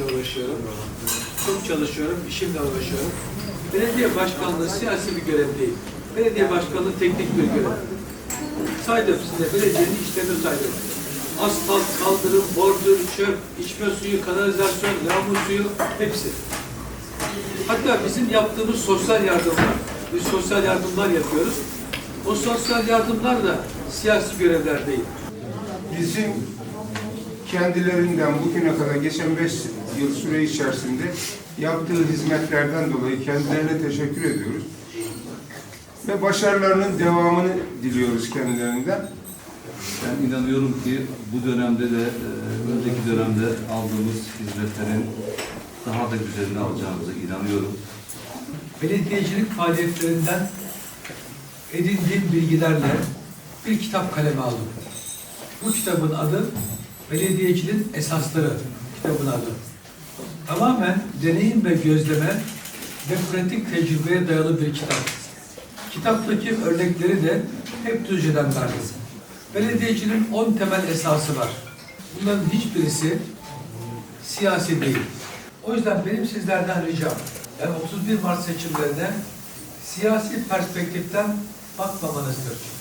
işimle uğraşıyorum. Çok çalışıyorum, işimle uğraşıyorum. Belediye başkanlığı siyasi bir görev değil. Belediye başkanlığı teknik bir görev. Saydım size belediyenin işlerini saydım. Asfalt, kaldırım, bordür, çöp, içme suyu, kanalizasyon, yağmur suyu hepsi. Hatta bizim yaptığımız sosyal yardımlar, biz sosyal yardımlar yapıyoruz. O sosyal yardımlar da siyasi görevler değil. Bizim kendilerinden bugüne kadar geçen beş yıl süre içerisinde yaptığı hizmetlerden dolayı kendilerine teşekkür ediyoruz. Ve başarılarının devamını diliyoruz kendilerinden. Ben inanıyorum ki bu dönemde de e, önceki dönemde aldığımız hizmetlerin daha da güzelini alacağımıza inanıyorum. belediyecilik faaliyetlerinden edindiğim bilgilerle bir kitap kaleme aldım. Bu kitabın adı Belediyeciliğin Esasları kitabın adı. Tamamen deneyim ve gözleme ve pratik tecrübeye dayalı bir kitap. Kitaptaki örnekleri de hep Düzce'den verdim. Belediyeciliğin 10 temel esası var. Bunların hiçbirisi siyasi değil. O yüzden benim sizlerden ricam, yani 31 Mart seçimlerine siyasi perspektiften bakmamanızdır.